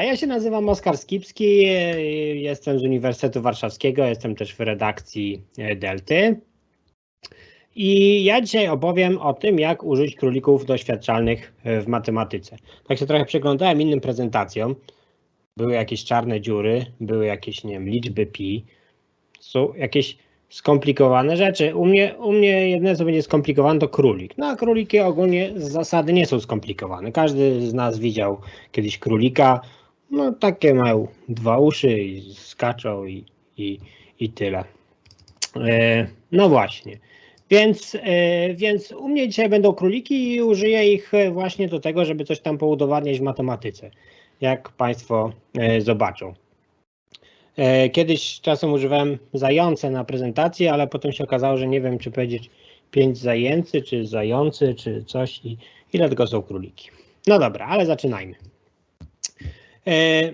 Ja się nazywam Oskar Skipski, jestem z Uniwersytetu Warszawskiego, jestem też w redakcji e, Delty. I ja dzisiaj opowiem o tym, jak użyć królików doświadczalnych e, w matematyce. Tak się trochę przyglądałem innym prezentacjom. Były jakieś czarne dziury, były jakieś, nie wiem, liczby pi, są jakieś skomplikowane rzeczy. U mnie, u mnie jedyne, co będzie skomplikowane, to królik. No a króliki ogólnie z zasady nie są skomplikowane. Każdy z nas widział kiedyś królika. No takie mają dwa uszy i skaczą i, i, i tyle. E, no właśnie. Więc, e, więc u mnie dzisiaj będą króliki i użyję ich e, właśnie do tego, żeby coś tam poudowadniać w matematyce, jak Państwo e, zobaczą. E, Kiedyś czasem używałem zające na prezentacji, ale potem się okazało, że nie wiem, czy powiedzieć pięć zajęcy, czy zający, czy coś i, i dlatego są króliki. No dobra, ale zaczynajmy. E,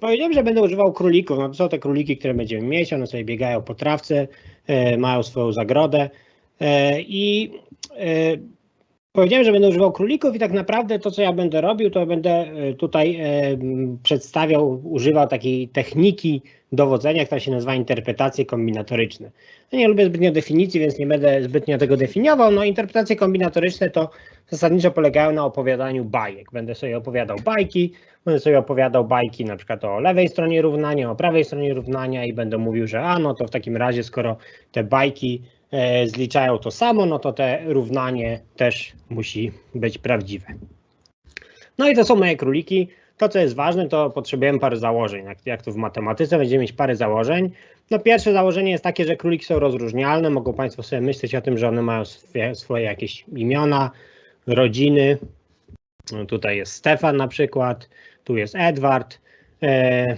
powiedziałem, że będę używał królików. No to są te króliki, które będziemy mieć. One sobie biegają po trawce, e, mają swoją zagrodę. E, I powiedziałem, że będę używał królików i tak naprawdę to, co ja będę robił, to będę e, tutaj e, przedstawiał, używał takiej techniki dowodzenia, która się nazywa interpretacje kombinatoryczne. No nie lubię zbytnio definicji, więc nie będę zbytnio tego definiował. No interpretacje kombinatoryczne to zasadniczo polegają na opowiadaniu bajek. Będę sobie opowiadał bajki, będę sobie opowiadał bajki na przykład o lewej stronie równania, o prawej stronie równania i będę mówił, że a no to w takim razie, skoro te bajki zliczają to samo, no to te równanie też musi być prawdziwe. No i to są moje króliki. To, co jest ważne, to potrzebujemy parę założeń. Jak, jak to w matematyce, będziemy mieć parę założeń. No pierwsze założenie jest takie, że króliki są rozróżnialne. Mogą Państwo sobie myśleć o tym, że one mają swoje, swoje jakieś imiona, rodziny. No tutaj jest Stefan na przykład, tu jest Edward, e,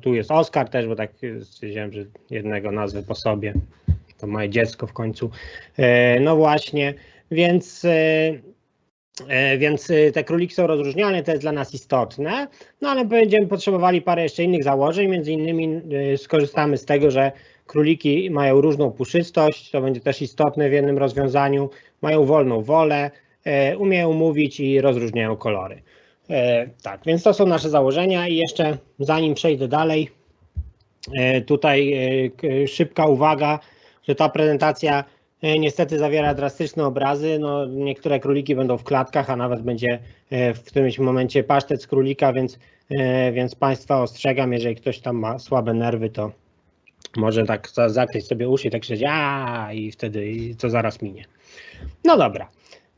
tu jest Oskar też, bo tak stwierdziłem, że jednego nazwy po sobie. To moje dziecko w końcu. E, no właśnie, więc e, E, Więc te króliki są rozróżnialne, to jest dla nas istotne, no ale będziemy potrzebowali parę jeszcze innych założeń, między innymi skorzystamy z tego, że króliki mają różną puszystość, to będzie też istotne w jednym rozwiązaniu, mają wolną wolę, umieją mówić i rozróżniają kolory. Tak, więc to są nasze założenia i jeszcze zanim przejdę dalej, tutaj szybka uwaga, że ta prezentacja E, Niestety zawiera drastyczne obrazy. No, niektóre króliki będą w klatkach, a nawet będzie e, w którymś momencie pasztet z królika, więc, e, więc Państwa ostrzegam, jeżeli ktoś tam ma słabe nerwy, to może tak za- zakryć sobie uszy i tak krzyczeć i wtedy to zaraz minie. No dobra.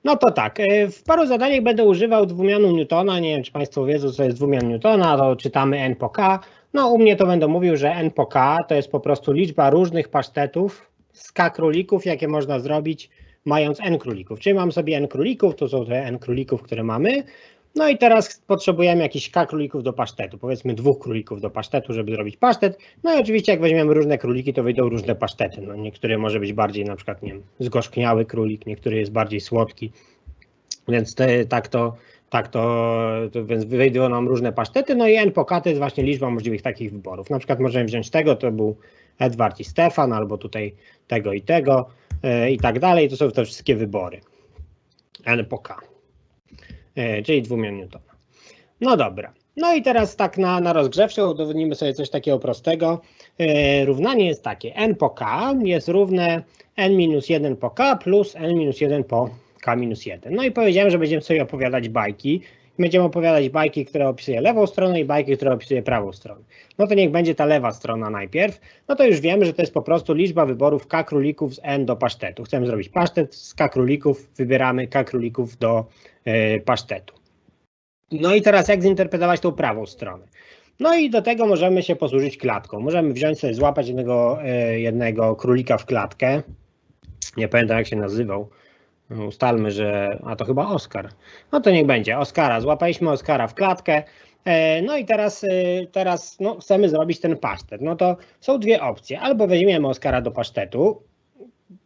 No to tak, w paru zadaniach będę używał dwumianu Newtona. Nie wiem, czy Państwo wiedzą, co jest dwumian Newtona, to czytamy n po k. No u mnie to będę mówił, że n po k to jest po prostu liczba różnych pasztetów z k królików, jakie można zrobić, mając n królików. Czyli mam sobie n królików, to są te n królików, które mamy. No i teraz potrzebujemy jakichś k królików do pasztetu, powiedzmy dwóch królików do pasztetu, żeby zrobić pasztet. No i oczywiście jak weźmiemy różne króliki, to wyjdą różne pasztety. No niektóry może być bardziej na przykład, nie wiem, zgorzkniały królik, niektóry jest bardziej słodki. Więc te, tak to, tak to, to, więc wyjdą nam różne pasztety, no i n po k to jest właśnie liczba możliwych takich wyborów. Na przykład możemy wziąć tego, to był Edward i Stefan, albo tutaj tego i tego e, i tak dalej. To są te wszystkie wybory. N po K, e, czyli dwumian Newtona. No dobra. No i teraz tak na, na rozgrzewsze udowodnimy sobie coś takiego prostego. E, równanie jest takie. n po k jest równe n minus 1 po k plus n minus 1 po k minus 1. No i powiedziałem, że będziemy sobie opowiadać bajki. Będziemy opowiadać bajki, które opisuje lewą stronę i bajki, które opisuje prawą stronę. No to niech będzie ta lewa strona najpierw. No to już wiemy, że to jest po prostu liczba wyborów k królików z n do pasztetu. Chcemy zrobić pasztet z k królików, wybieramy k królików do e, pasztetu. No i teraz jak zinterpretować tą prawą stronę? No i do tego możemy się posłużyć klatką. Możemy wziąć sobie, złapać jednego, e, jednego królika w klatkę. Nie pamiętam jak się nazywał. Ustalmy, że. A to chyba Oskar. No to niech będzie. Oskara. Złapaliśmy Oskara w klatkę. E, No i teraz, e, teraz no, chcemy zrobić ten pasztet. No to są dwie opcje. Albo weźmiemy Oskara do pasztetu,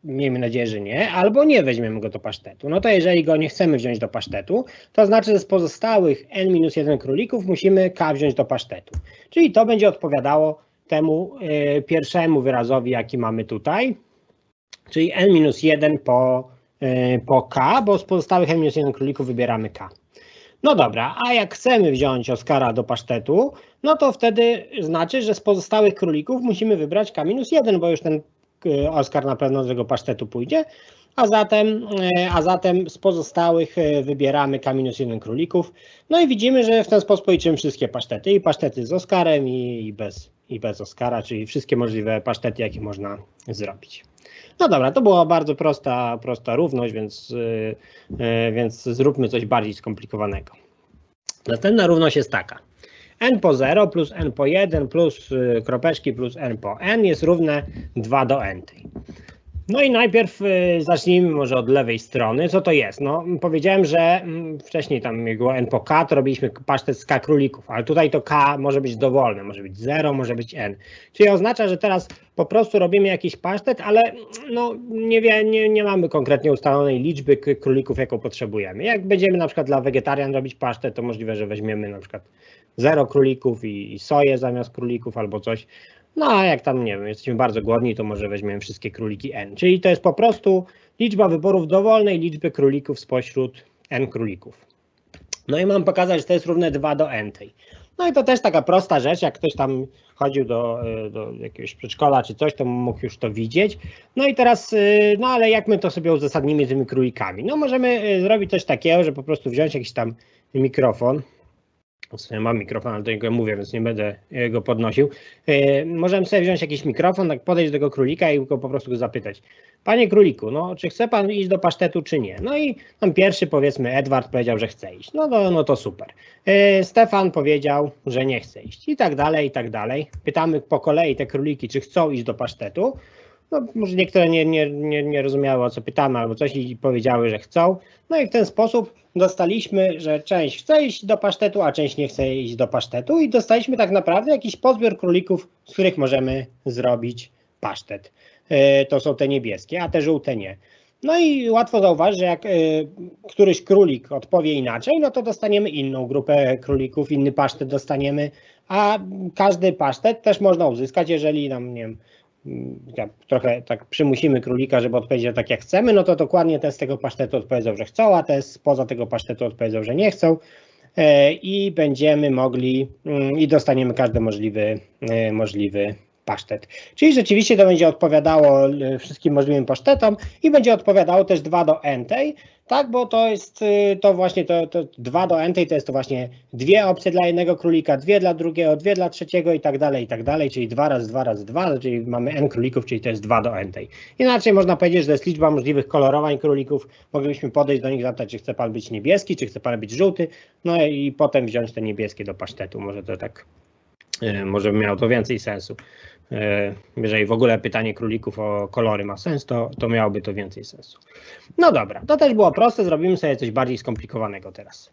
miejmy nadzieję, że nie, albo nie weźmiemy go do pasztetu. No to jeżeli go nie chcemy wziąć do pasztetu, to znaczy, że z pozostałych n-1 królików musimy k wziąć do pasztetu. Czyli to będzie odpowiadało temu e, pierwszemu wyrazowi, jaki mamy tutaj, czyli n-1 po, po k, bo z pozostałych n-1 królików wybieramy k. No dobra, a jak chcemy wziąć Oskara do pasztetu, no to wtedy znaczy, że z pozostałych królików musimy wybrać K-1, bo już ten y, Oskar na pewno do tego pasztetu pójdzie, a zatem, e, a zatem z pozostałych wybieramy K-1 królików. No i widzimy, że w ten sposób policzymy wszystkie pasztety, i pasztety z Oskarem, i, bez, i bez Oskara, czyli wszystkie możliwe pasztety, jakie można zrobić. No dobra, to była bardzo prosta, prosta równość, więc, yy, yy, więc zróbmy coś bardziej skomplikowanego. Następna równość jest taka. n po 0 plus n po 1 plus yy, kropeczki plus n po n jest równe 2 do n. No i najpierw zacznijmy może od lewej strony. Co to jest? No, powiedziałem, że mm, wcześniej tam było n po k, to robiliśmy pasztet z k królików, ale tutaj to k może być dowolne, może być 0, może być n. Czyli oznacza, że teraz po prostu robimy jakiś pasztet, ale no, nie, wie, nie, nie mamy konkretnie ustalonej liczby królików, jaką potrzebujemy. Jak będziemy na przykład dla wegetarian robić pasztet, to możliwe, że weźmiemy na przykład 0 królików i, i soję zamiast królików albo coś. No a jak tam, nie wiem, jesteśmy bardzo głodni, to może weźmiemy wszystkie króliki n. Czyli to jest po prostu liczba wyborów dowolnej liczby królików spośród n królików. No i mam pokazać, że to jest równe 2 do n tej. No i to też taka prosta rzecz, jak ktoś tam chodził do, do jakiegoś przedszkola czy coś, to mógł już to widzieć. No i teraz, no ale jak my to sobie uzasadnimy tymi królikami? No możemy zrobić coś takiego, że po prostu wziąć jakiś tam mikrofon, mam mikrofon, ale do niego mówię, więc nie będę go podnosił. Możemy sobie wziąć jakiś mikrofon, tak podejść do tego królika i go po prostu go zapytać. Panie króliku, no czy chce pan iść do pasztetu, czy nie? No i tam pierwszy powiedzmy Edward powiedział, że chce iść. No to, no to super. Stefan powiedział, że nie chce iść i tak dalej, i tak dalej. Pytamy po kolei te króliki, czy chcą iść do pasztetu. No, może niektóre nie, nie, nie, nie rozumiały o co pytamy albo coś i powiedziały, że chcą. No i w ten sposób dostaliśmy, że część chce iść do pasztetu, a część nie chce iść do pasztetu i dostaliśmy tak naprawdę jakiś pozbiór królików, z których możemy zrobić pasztet. To są te niebieskie, a te żółte nie. No i łatwo zauważyć, że jak któryś królik odpowie inaczej, no to dostaniemy inną grupę królików, inny pasztet dostaniemy, a każdy pasztet też można uzyskać, jeżeli nam, nie wiem, trochę tak przymusimy królika, żeby odpowiedział tak jak chcemy, no to dokładnie te z tego pasztetu odpowiedzą, że chcą, a te spoza tego pasztetu odpowiedzą, że nie chcą i będziemy mogli i dostaniemy każdy możliwy, możliwy pasztet. Czyli rzeczywiście to będzie odpowiadało wszystkim możliwym pasztetom i będzie odpowiadało też 2 do n tej, tak, bo to jest to właśnie to, to 2 do n to jest to właśnie dwie opcje dla jednego królika, dwie dla drugiego, dwie dla trzeciego i tak dalej, i tak dalej, czyli 2 razy 2 razy 2, czyli mamy n królików, czyli to jest 2 do n. Inaczej można powiedzieć, że to jest liczba możliwych kolorowań królików, moglibyśmy podejść do nich zapytać, czy chce pan być niebieski, czy chce pan być żółty, no i potem wziąć te niebieskie do pasztetu, może to tak, może by miało to więcej sensu jeżeli w ogóle pytanie królików o kolory ma sens, to, to miałoby to więcej sensu. No dobra, to też było proste, zrobimy sobie coś bardziej skomplikowanego teraz.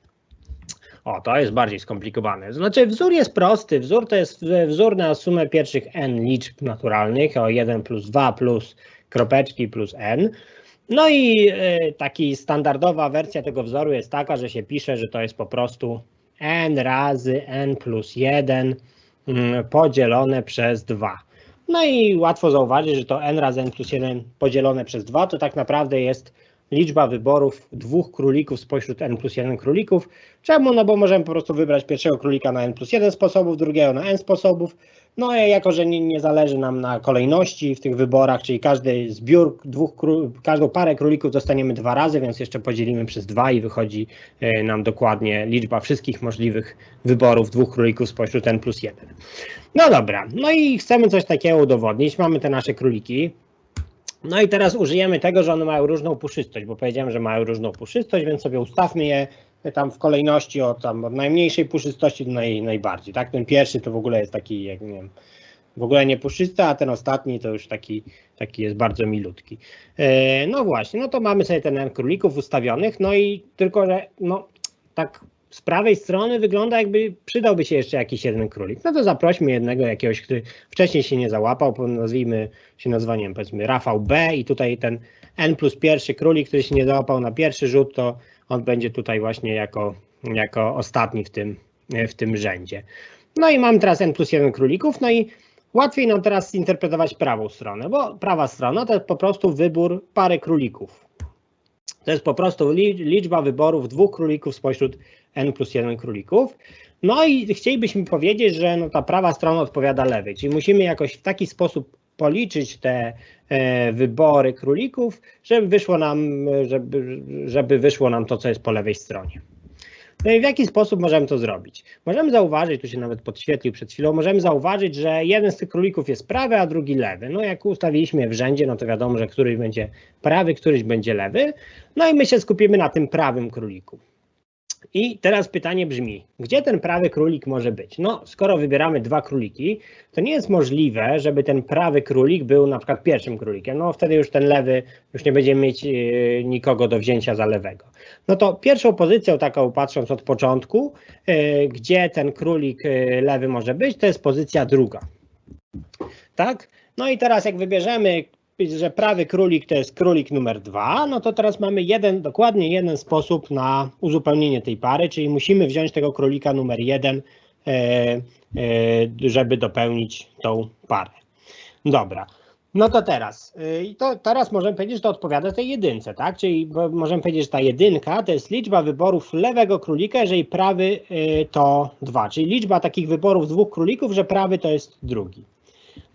O, to jest bardziej skomplikowane. Znaczy wzór jest prosty, wzór to jest wzór na sumę pierwszych n liczb naturalnych, o 1 plus 2 plus kropeczki plus n. No i taki standardowa wersja tego wzoru jest taka, że się pisze, że to jest po prostu n razy n plus 1 podzielone przez 2. No i łatwo zauważyć, że to n razy n plus 1 podzielone przez 2 to tak naprawdę jest liczba wyborów dwóch królików spośród n plus 1 królików. Czemu? No bo możemy po prostu wybrać pierwszego królika na n plus 1 sposobów, drugiego na n sposobów. No i jako, że nie, nie zależy nam na kolejności w tych wyborach, czyli każdy zbiór dwóch, każdą parę królików dostaniemy dwa razy, więc jeszcze podzielimy przez dwa i wychodzi nam dokładnie liczba wszystkich możliwych wyborów dwóch królików spośród n plus 1. No dobra, no i chcemy coś takiego udowodnić. Mamy te nasze króliki. No i teraz użyjemy tego, że one mają różną puszystość, bo powiedziałem, że mają różną puszystość, więc sobie ustawmy je tam w kolejności od, tam, od najmniejszej puszystości do naj, najbardziej. Tak? Ten pierwszy to w ogóle jest taki, jak nie wiem, w ogóle nie puszysty, a ten ostatni to już taki, taki jest bardzo milutki. E, no właśnie, no to mamy sobie ten królików ustawionych, no i tylko, że no tak z prawej strony wygląda jakby przydałby się jeszcze jakiś jeden królik. No to zaprośmy jednego jakiegoś, który wcześniej się nie załapał, nazwijmy się nazwaniem, powiedzmy Rafał B i tutaj ten N plus pierwszy królik, który się nie załapał na pierwszy rzut, to on będzie tutaj właśnie jako, jako ostatni w tym, w tym rzędzie. No i mam teraz N plus 1 królików, no i łatwiej nam teraz zinterpretować prawą stronę, bo prawa strona to po prostu wybór pary królików. To jest po prostu li- liczba wyborów dwóch królików spośród n plus 1 królików. No i chcielibyśmy powiedzieć, że no ta prawa strona odpowiada lewej, czyli musimy jakoś w taki sposób policzyć te e, wybory królików, żeby wyszło nam, żeby, żeby wyszło nam to, co jest po lewej stronie. No i w jaki sposób możemy to zrobić? Możemy zauważyć, tu się nawet podświetlił przed chwilą, możemy zauważyć, że jeden z tych królików jest prawy, a drugi lewy. No jak ustawiliśmy w rzędzie, no to wiadomo, że któryś będzie prawy, któryś będzie lewy. No i my się skupimy na tym prawym króliku. I teraz pytanie brzmi, gdzie ten prawy królik może być? No, skoro wybieramy dwa króliki, to nie jest możliwe, żeby ten prawy królik był na przykład pierwszym królikiem. No, wtedy już ten lewy, już nie będziemy mieć yy, nikogo do wzięcia za lewego. No to pierwszą pozycją, taką patrząc od początku, yy, gdzie ten królik yy, lewy może być, to jest pozycja druga. Tak? No i teraz jak wybierzemy że prawy królik to jest królik numer dwa, no to teraz mamy jeden, dokładnie jeden sposób na uzupełnienie tej pary, czyli musimy wziąć tego królika numer jeden, e, e, żeby dopełnić tą parę. Dobra. No to teraz, e, to teraz możemy powiedzieć, że to odpowiada tej jedynce, tak? Czyli możemy powiedzieć, że ta jedynka to jest liczba wyborów lewego królika, jeżeli prawy to dwa, czyli liczba takich wyborów dwóch królików, że prawy to jest drugi.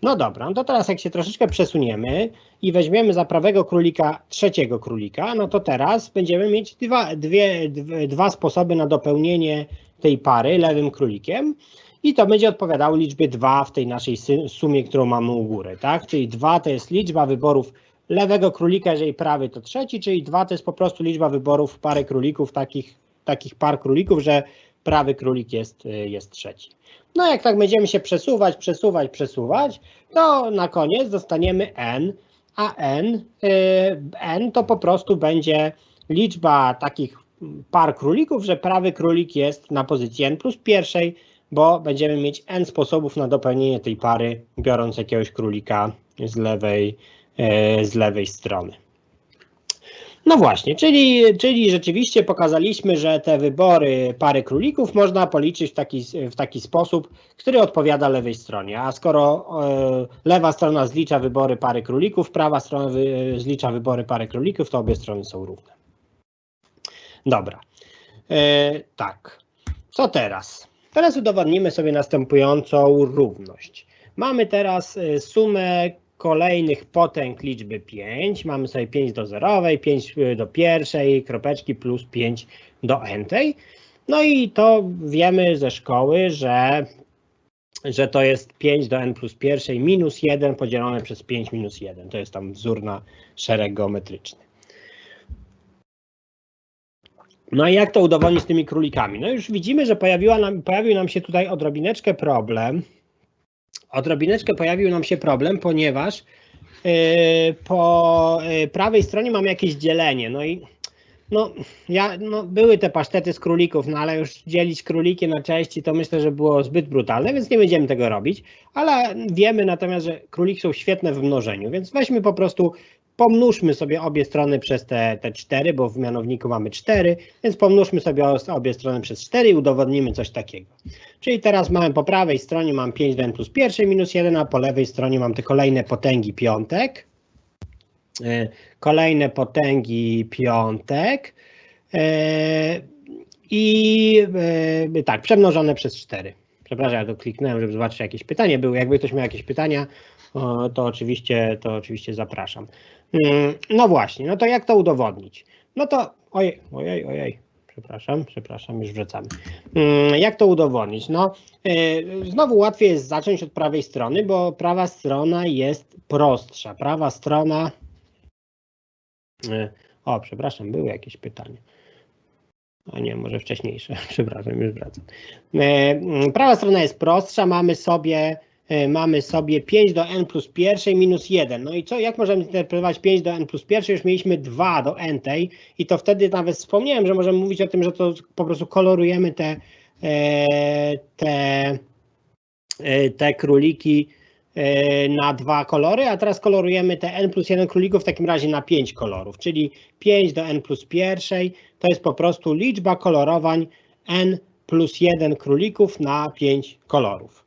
No dobra, no to teraz jak się troszeczkę przesuniemy i weźmiemy za prawego królika trzeciego królika, no to teraz będziemy mieć dwa, dwie, dwa sposoby na dopełnienie tej pary lewym królikiem i to będzie odpowiadało liczbie 2 w tej naszej sumie, którą mamy u góry, tak? Czyli 2 to jest liczba wyborów lewego królika, jeżeli prawy to trzeci, czyli 2 to jest po prostu liczba wyborów pary królików, takich, takich par królików, że prawy królik jest, jest trzeci. No jak tak będziemy się przesuwać, przesuwać, przesuwać, to na koniec dostaniemy n, a n, y, n to po prostu będzie liczba takich par królików, że prawy królik jest na pozycji n plus pierwszej, bo będziemy mieć n sposobów na dopełnienie tej pary, biorąc jakiegoś królika z lewej, y, z lewej strony. No właśnie, czyli, czyli rzeczywiście pokazaliśmy, że te wybory pary królików można policzyć w taki, w taki sposób, który odpowiada lewej stronie. A skoro e, lewa strona zlicza wybory pary królików, prawa strona wy, zlicza wybory pary królików, to obie strony są równe. Dobra. E, tak. Co teraz? Teraz udowodnimy sobie następującą równość. Mamy teraz e, sumę kolejnych potęg liczby 5. Mamy sobie 5 do zerowej, 5 do pierwszej, kropeczki plus 5 do n-tej. No i to wiemy ze szkoły, że, że to jest 5 do n plus pierwszej minus 1 podzielone przez 5 minus 1. To jest tam wzór na szereg geometryczny. No i jak to udowodnić z tymi królikami? No już widzimy, że pojawiła nam, pojawił nam się tutaj odrobineczkę problem, odrobineczkę pojawił nam się problem, ponieważ yy, po yy, prawej stronie mamy jakieś dzielenie. No i no, ja, no, były te pasztety z królików, no ale już dzielić króliki na części to myślę, że było zbyt brutalne, więc nie będziemy tego robić. Ale wiemy natomiast, że króliki są świetne w mnożeniu, więc weźmy po prostu pomnóżmy sobie obie strony przez te, te 4, bo w mianowniku mamy 4, więc pomnóżmy sobie obie strony przez 4 i udowodnimy coś takiego. Czyli teraz mamy po prawej stronie mam 5 do n plus pierwszej minus 1, a po lewej stronie mam te kolejne potęgi piątek. E, kolejne potęgi piątek. E, I e, tak, przemnożone przez 4. Przepraszam, ja to kliknąłem, żeby zobaczyć jakieś pytanie były. Jakby ktoś miał jakieś pytania, to oczywiście, to oczywiście zapraszam. Mm, no właśnie, no to jak to udowodnić? No to, ojej, ojej, ojej, przepraszam, przepraszam, już wracamy. Mm, jak to udowodnić? No, y, znowu łatwiej jest zacząć od prawej strony, bo prawa strona jest prostsza. Prawa strona, y, o, przepraszam, były jakieś pytania. A nie, może wcześniejsze, przepraszam, już wracam. Y, mm, prawa strona jest prostsza, mamy sobie E, mamy sobie 5 do n plus pierwszej minus 1. No i co, jak możemy interpretować 5 do n plus pierwszej? Już mieliśmy 2 do n tej i to wtedy nawet wspomniałem, że możemy mówić o tym, że to po prostu kolorujemy te, e, te, e, te króliki na dwa kolory, a teraz kolorujemy te n plus 1 królików w takim razie na 5 kolorów, czyli 5 do n plus pierwszej to jest po prostu liczba kolorowań n plus 1 królików na 5 kolorów.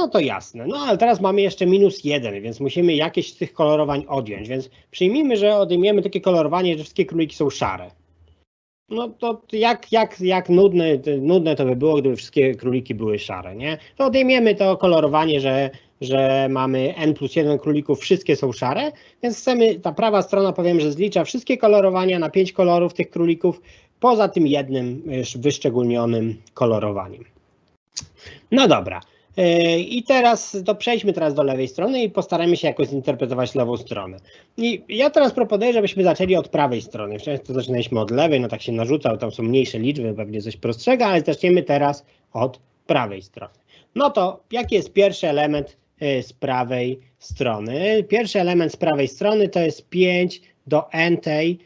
No to jasne. No ale teraz mamy jeszcze minus jeden, więc musimy jakieś z tych kolorowań odjąć, więc przyjmijmy, że odejmiemy takie kolorowanie, że wszystkie króliki są szare. No to jak, jak, jak nudne, nudne to by było, gdyby wszystkie króliki były szare, nie? To odejmiemy to kolorowanie, że, że mamy n plus 1 królików, wszystkie są szare, więc chcemy, ta prawa strona powiem, że zlicza wszystkie kolorowania na 5 kolorów tych królików, poza tym jednym wyszczególnionym kolorowaniem. No dobra. E, I teraz to przejdźmy teraz do lewej strony i postaramy się jakoś zinterpretować lewą stronę. I ja teraz proponuję, żebyśmy zaczęli od prawej strony. Często zaczynaliśmy od lewej, no tak się narzucał, tam są mniejsze liczby, pewnie coś proststrzega, ale zaczniemy teraz od prawej strony. No to jaki jest pierwszy element e, z prawej strony? Pierwszy element z prawej strony to jest 5 do n tej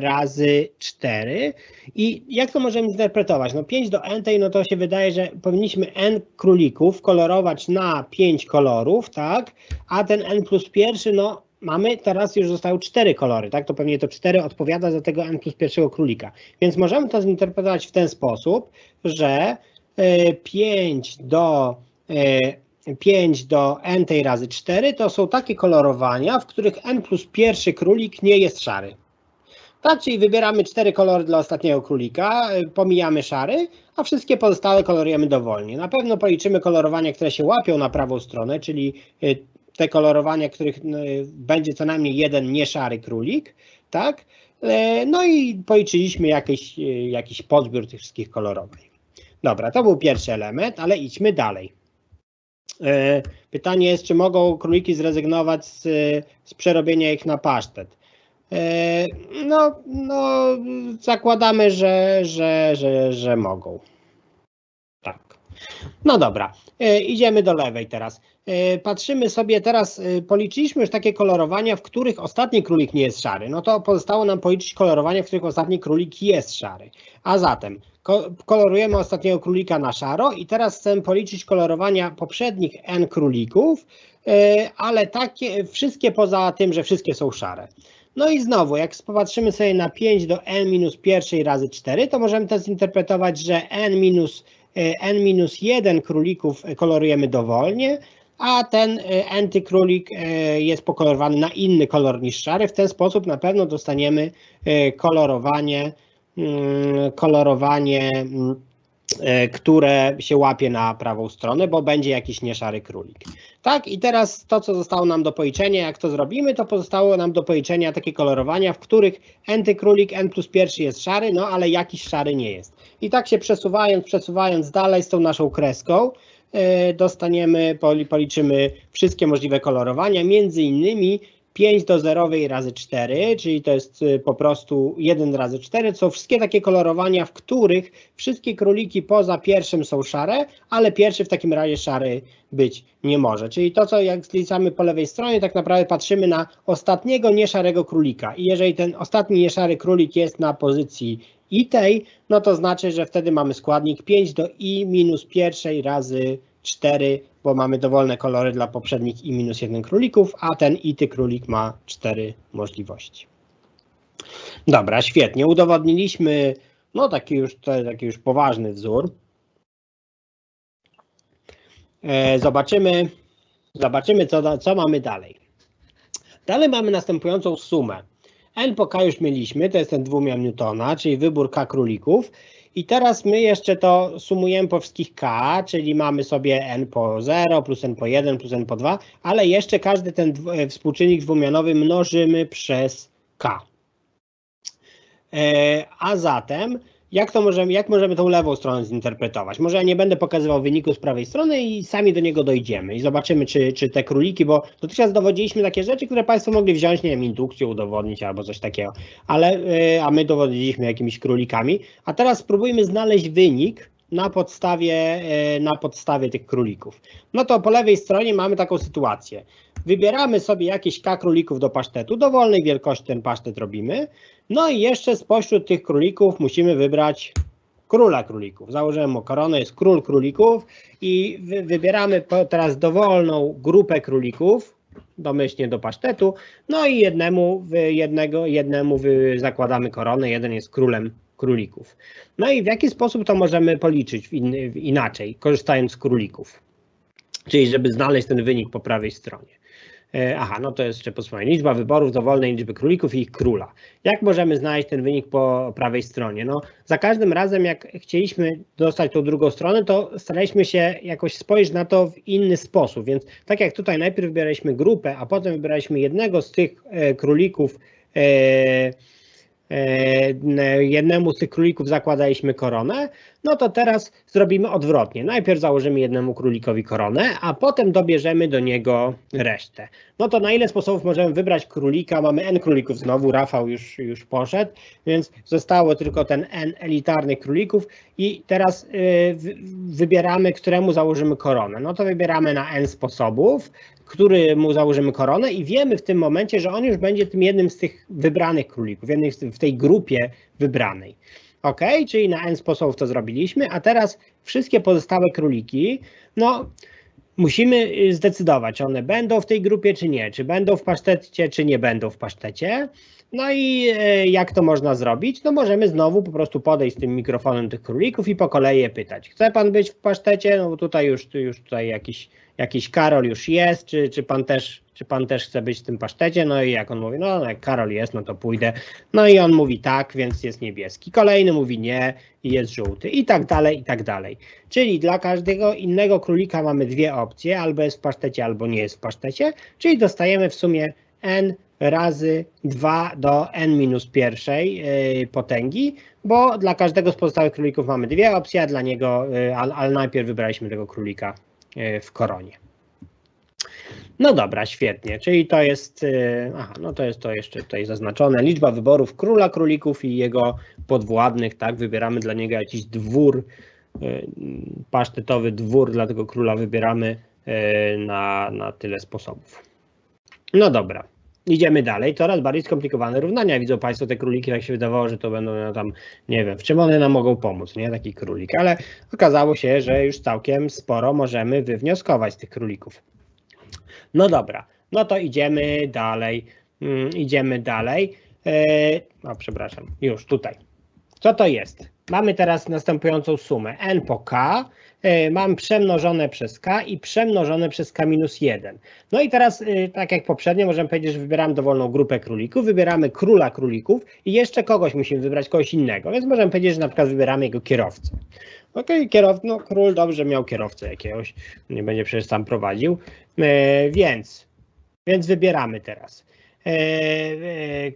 razy 4. I jak to możemy zinterpretować? No 5 do n tej, no to się wydaje, że powinniśmy n królików kolorować na 5 kolorów, tak? A ten n plus pierwszy, no mamy, teraz już zostały 4 kolory, tak? To pewnie to 4 odpowiada za tego n plus pierwszego królika. Więc możemy to zinterpretować w ten sposób, że 5 e, do 5 e, do n tej razy 4 to są takie kolorowania, w których n plus pierwszy królik nie jest szary. Tak, czyli wybieramy cztery kolory dla ostatniego królika, y, pomijamy szary, a wszystkie pozostałe kolorujemy dowolnie. Na pewno policzymy kolorowania, które się łapią na prawą stronę, czyli y, te kolorowania, których y, będzie co najmniej jeden nieszary królik, tak? No i policzyliśmy jakiś, jakiś podbiór tych wszystkich kolorowań. Dobra, to był pierwszy element, ale idźmy dalej. Pytanie jest, czy mogą króliki zrezygnować z, z przerobienia ich na pasztet? E, no, no zakładamy, że, że, że, że mogą. Tak. No dobra, e, idziemy do lewej teraz. E, patrzymy sobie teraz, policzyliśmy już takie kolorowania, w których ostatni królik nie jest szary. No to pozostało nam policzyć kolorowania, w których ostatni królik jest szary. A zatem kolorujemy ostatniego królika na szaro i teraz chcę policzyć kolorowania poprzednich n królików, ale takie wszystkie poza tym, że wszystkie są szare. No i znowu, jak popatrzymy sobie na 5 do n minus pierwszej razy 4, to możemy to zinterpretować, że n minus, e, n minus 1 królików kolorujemy dowolnie, a ten enty królik e, jest pokolorowany na inny kolor niż szary. W ten sposób na pewno dostaniemy e, kolorowanie, mm, kolorowanie mm, E, które się łapie na prawą stronę, bo będzie jakiś nieszary królik. Tak, i teraz to, co zostało nam do policzenia, jak to zrobimy, to pozostało nam do policzenia takie kolorowania, w których n królik, n plus pierwszy jest szary, no ale jakiś szary nie jest. I tak się przesuwając, przesuwając dalej z tą naszą kreską, e, dostaniemy, policzymy wszystkie możliwe kolorowania, między innymi 5 do zerowej razy 4, czyli to jest y, po prostu 1 razy 4, to są wszystkie takie kolorowania, w których wszystkie króliki poza pierwszym są szare, ale pierwszy w takim razie szary być nie może. Czyli to, co jak zliczamy po lewej stronie, tak naprawdę patrzymy na ostatniego nieszarego królika. I jeżeli ten ostatni nieszary królik jest na pozycji i tej, no to znaczy, że wtedy mamy składnik 5 do i minus pierwszej razy 4, bo mamy dowolne kolory dla poprzednich i minus 1 królików, a ten i ty królik ma 4 możliwości. Dobra, świetnie. Udowodniliśmy no taki już, taki już poważny wzór. E, zobaczymy, zobaczymy co, co mamy dalej. Dalej mamy następującą sumę. N po K już mieliśmy, to jest ten dwumian Newtona, czyli wybór K królików i teraz my jeszcze to sumujemy po wszystkich k, czyli mamy sobie n po 0 plus n po 1 plus n po 2, ale jeszcze każdy ten e, współczynnik dwumianowy mnożymy przez k. E, a zatem jak to możemy, jak możemy tą lewą stronę zinterpretować? Może ja nie będę pokazywał wyniku z prawej strony i sami do niego dojdziemy i zobaczymy, czy, czy te króliki, bo dotychczas dowodziliśmy takie rzeczy, które Państwo mogli wziąć, nie wiem, indukcję udowodnić albo coś takiego, ale, yy, a my dowodziliśmy jakimiś królikami, a teraz spróbujmy znaleźć wynik na podstawie, yy, na podstawie tych królików. No to po lewej stronie mamy taką sytuację. Wybieramy sobie jakieś K królików do pasztetu, dowolnej wielkości ten pasztet robimy, no i jeszcze spośród tych królików musimy wybrać króla królików. Założyłem mu koronę, jest król królików i wy, wybieramy teraz dowolną grupę królików, domyślnie do pasztetu, no i jednemu, jednego, jednemu zakładamy koronę, jeden jest królem królików. No i w jaki sposób to możemy policzyć in, inaczej, korzystając z królików? czyli żeby znaleźć ten wynik po prawej stronie. E, aha, no to jest jeszcze posłuchaj. Liczba wyborów dowolnej liczby królików i ich króla. Jak możemy znaleźć ten wynik po prawej stronie? No, za każdym razem, jak chcieliśmy dostać tą drugą stronę, to staraliśmy się jakoś spojrzeć na to w inny sposób. Więc tak jak tutaj najpierw wybieraliśmy grupę, a potem wybieraliśmy jednego z tych e, królików. E, jednemu z tych królików zakładaliśmy koronę, no to teraz zrobimy odwrotnie. Najpierw założymy jednemu królikowi koronę, a potem dobierzemy do niego resztę. No to na ile sposobów możemy wybrać królika? Mamy n królików znowu, Rafał już, już poszedł, więc zostało tylko ten n elitarnych królików i teraz y, wybieramy, któremu założymy koronę. No to wybieramy na n sposobów, który mu założymy koronę i wiemy w tym momencie, że on już będzie tym jednym z tych wybranych królików, jednym w tej grupie wybranej. Ok, czyli na n sposobów to zrobiliśmy, a teraz wszystkie pozostałe króliki, no musimy y, zdecydować, czy one będą w tej grupie, czy nie, czy będą w pasztecie, czy nie będą w pasztecie. No i y, jak to można zrobić? No możemy znowu po prostu podejść z tym mikrofonem tych królików i po kolei je pytać. Chce pan być w pasztecie? No tutaj już, już tutaj jakiś jakiś Karol już jest, czy, czy, pan też, czy pan też chce być w tym pasztecie? No i jak on mówi, no jak Karol jest, no to pójdę. No i on mówi tak, więc jest niebieski. Kolejny mówi nie i jest żółty i tak dalej, i tak dalej. Czyli dla każdego innego królika mamy dwie opcje, albo jest w pasztecie, albo nie jest w pasztecie, czyli dostajemy w sumie n razy 2 do n minus pierwszej yy, potęgi, bo dla każdego z pozostałych królików mamy dwie opcje, a dla niego, yy, ale, najpierw wybraliśmy tego królika w koronie. No dobra, świetnie, czyli to jest, e, aha, no to jest to jeszcze tutaj zaznaczone, liczba wyborów króla królików i jego podwładnych, tak, wybieramy dla niego jakiś dwór, e, pasztetowy dwór dla tego króla wybieramy na, na tyle sposobów. No dobra, Idziemy dalej, coraz bardziej skomplikowane równania. Widzą Państwo te króliki, jak się wydawało, że to będą no, tam, nie wiem, w czym one nam mogą pomóc, nie? Taki królik, ale okazało się, że już całkiem sporo możemy wywnioskować z tych królików. No dobra, no to idziemy dalej, hmm, idziemy dalej. Eee, no przepraszam, już tutaj. Co to jest? Mamy teraz następującą sumę n po k, E, mam przemnożone przez k i przemnożone przez k minus 1. No i teraz, e, tak jak poprzednio, możemy powiedzieć, że wybieramy dowolną grupę królików, wybieramy króla królików i jeszcze kogoś musimy wybrać, kogoś innego, więc możemy powiedzieć, że na przykład wybieramy jego kierowcę. Ok, kierowca, no król dobrze miał kierowcę jakiegoś, nie będzie przecież sam prowadził, e, więc, więc wybieramy teraz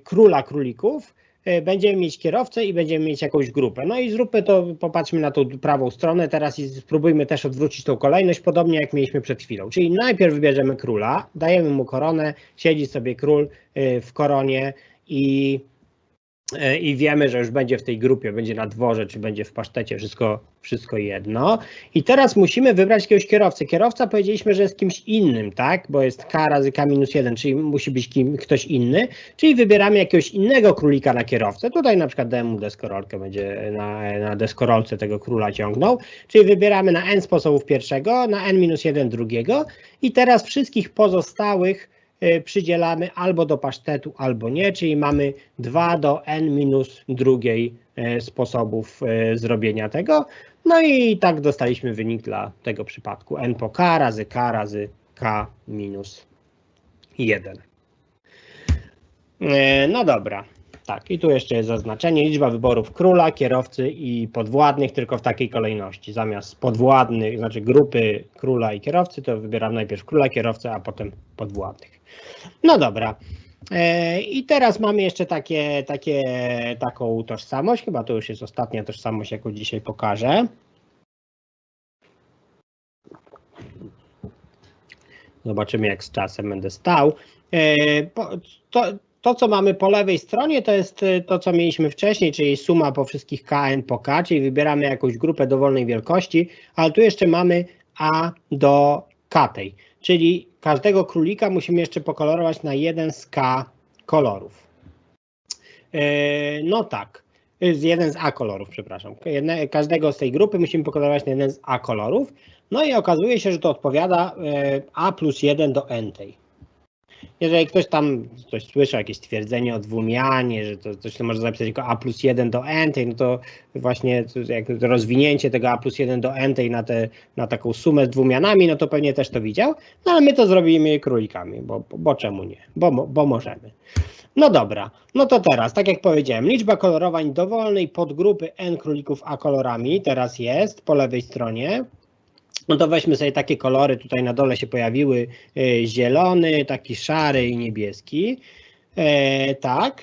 króla królików, będziemy mieć kierowcę i będziemy mieć jakąś grupę. No i zróbmy to, popatrzmy na tą prawą stronę teraz i spróbujmy też odwrócić tą kolejność, podobnie jak mieliśmy przed chwilą. Czyli najpierw wybierzemy króla, dajemy mu koronę, siedzi sobie król e, w koronie i E, i wiemy, że już będzie w tej grupie, będzie na dworze, czy będzie w pasztecie, wszystko, wszystko jedno. I teraz musimy wybrać jakiegoś kierowcę. Kierowca powiedzieliśmy, że jest kimś innym, tak? Bo jest k razy k minus 1, czyli musi być kim, ktoś inny. Czyli wybieramy jakiegoś innego królika na kierowcę. Tutaj na przykład dałem mu deskorolkę, będzie na, na deskorolce tego króla ciągnął. Czyli wybieramy na n sposobów pierwszego, na n minus 1 drugiego. I teraz wszystkich pozostałych E, przydzielamy albo do pasztetu, albo nie, czyli mamy 2 do n minus drugiej e, sposobów e, zrobienia tego. No i tak dostaliśmy wynik dla tego przypadku n po k razy k razy k minus 1. No dobra, tak, i tu jeszcze jest zaznaczenie liczba wyborów króla, kierowcy i podwładnych, tylko w takiej kolejności. Zamiast podwładnych, znaczy grupy króla i kierowcy, to wybieram najpierw króla, kierowcę, a potem podwładnych. No dobra. E, I teraz mamy jeszcze takie, takie, taką tożsamość. Chyba to już jest ostatnia tożsamość, jaką dzisiaj pokażę. Zobaczymy, jak z czasem będę stał. E, to, to, co mamy po lewej stronie, to jest to, co mieliśmy wcześniej, czyli suma po wszystkich kn po k, czyli wybieramy jakąś grupę dowolnej wielkości, ale tu jeszcze mamy a do k tej, czyli każdego królika musimy jeszcze pokolorować na jeden z K kolorów. E, no tak, z jeden z A kolorów, przepraszam. Każdego z tej grupy musimy pokolorować na jeden z A kolorów. No i okazuje się, że to odpowiada e, A plus 1 do N tej. Jeżeli ktoś tam coś słyszał, jakieś stwierdzenie o dwumianie, że to to może zapisać jako a plus 1 do n, no to właśnie jak rozwinięcie tego a plus 1 do n na, te, na taką sumę z dwumianami, no to pewnie też to widział, no ale my to zrobimy królikami, bo, bo, bo czemu nie, bo, bo możemy. No dobra, no to teraz, tak jak powiedziałem, liczba kolorowań dowolnej podgrupy n królików a kolorami teraz jest po lewej stronie. No to weźmy sobie takie kolory, tutaj na dole się pojawiły e, zielony, taki szary i niebieski. E, tak.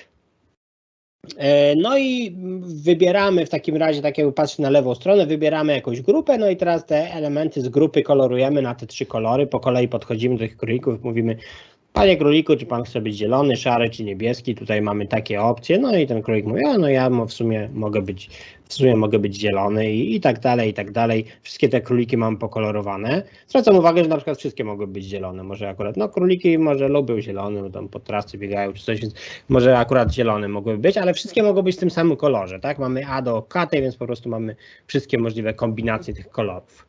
E, no i wybieramy w takim razie, tak jakby patrzeć na lewą stronę, wybieramy jakąś grupę, no i teraz te elementy z grupy kolorujemy na te trzy kolory, po kolei podchodzimy do tych królików, mówimy Panie króliku, czy pan chce być zielony, szary czy niebieski? Tutaj mamy takie opcje. No i ten królik mówi, no ja w sumie mogę być, w sumie mogę być zielony i, i tak dalej, i tak dalej. Wszystkie te króliki mam pokolorowane. Zwracam uwagę, że na przykład wszystkie mogą być zielone. Może akurat, no króliki może lubią zielony, bo tam po trasy biegają czy coś, więc może akurat zielone mogłyby być, ale wszystkie mogą być w tym samym kolorze, tak? Mamy A do K, więc po prostu mamy wszystkie możliwe kombinacje tych kolorów.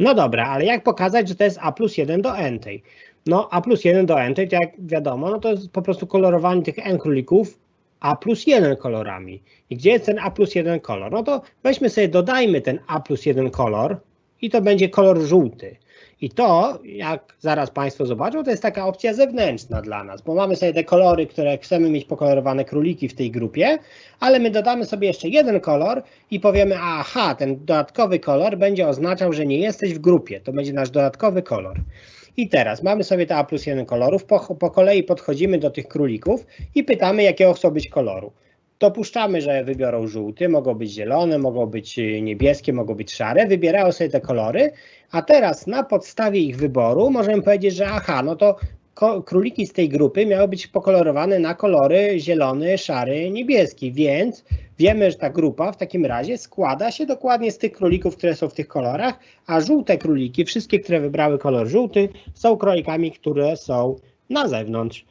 No dobra, ale jak pokazać, że to jest A plus 1 do N tej? No A plus 1 do N, to jak wiadomo, no to jest po prostu kolorowanie tych N królików A plus 1 kolorami. I gdzie jest ten A plus 1 kolor? No to weźmy sobie, dodajmy ten A plus 1 kolor i to będzie kolor żółty. I to, jak zaraz Państwo zobaczą, to jest taka opcja zewnętrzna dla nas, bo mamy sobie te kolory, które chcemy mieć pokolorowane króliki w tej grupie, ale my dodamy sobie jeszcze jeden kolor i powiemy, aha, ten dodatkowy kolor będzie oznaczał, że nie jesteś w grupie. To będzie nasz dodatkowy kolor. I teraz mamy sobie te A plus 1 kolorów, po, po kolei podchodzimy do tych królików i pytamy, jakiego chcą być koloru. Dopuszczamy, że wybiorą żółty, mogą być zielone, mogą być niebieskie, mogą być szare, wybierają sobie te kolory, a teraz na podstawie ich wyboru możemy powiedzieć, że aha, no to króliki z tej grupy miały być pokolorowane na kolory zielony, szary, niebieski, więc wiemy, że ta grupa w takim razie składa się dokładnie z tych królików, które są w tych kolorach, a żółte króliki, wszystkie, które wybrały kolor żółty, są królikami, które są na zewnątrz.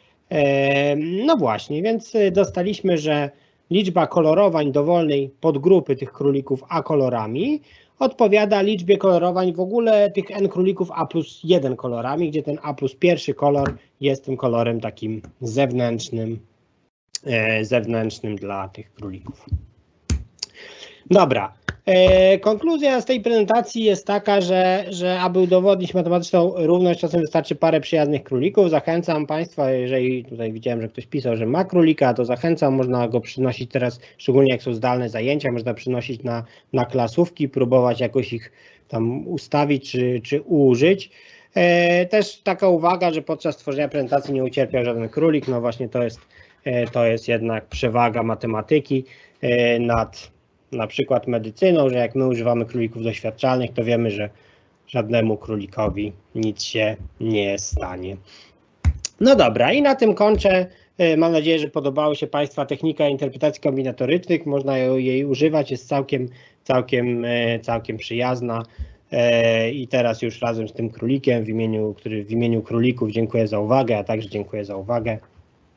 No właśnie, więc dostaliśmy, że liczba kolorowań dowolnej podgrupy tych królików A kolorami odpowiada liczbie kolorowań w ogóle tych n królików A plus 1 kolorami, gdzie ten A plus pierwszy kolor jest tym kolorem takim zewnętrznym, e, zewnętrznym dla tych królików. Dobra, konkluzja z tej prezentacji jest taka, że, że aby udowodnić matematyczną równość, czasem wystarczy parę przyjaznych królików. Zachęcam Państwa, jeżeli tutaj widziałem, że ktoś pisał, że ma królika, to zachęcam, można go przynosić teraz, szczególnie jak są zdalne zajęcia, można przynosić na, na klasówki, próbować jakoś ich tam ustawić czy, czy użyć. E, też taka uwaga, że podczas tworzenia prezentacji nie ucierpiał żaden królik, no właśnie to jest, e, to jest jednak przewaga matematyki nad na przykład medycyną, że jak my używamy królików doświadczalnych, to wiemy, że żadnemu królikowi nic się nie stanie. No dobra, i na tym kończę. E, mam nadzieję, że podobała się Państwa technika interpretacji kombinatorycznych. Można jej używać, jest całkiem, całkiem, e, całkiem przyjazna. E, I teraz już razem z tym królikiem w imieniu, który w imieniu królików dziękuję za uwagę, a także dziękuję za uwagę.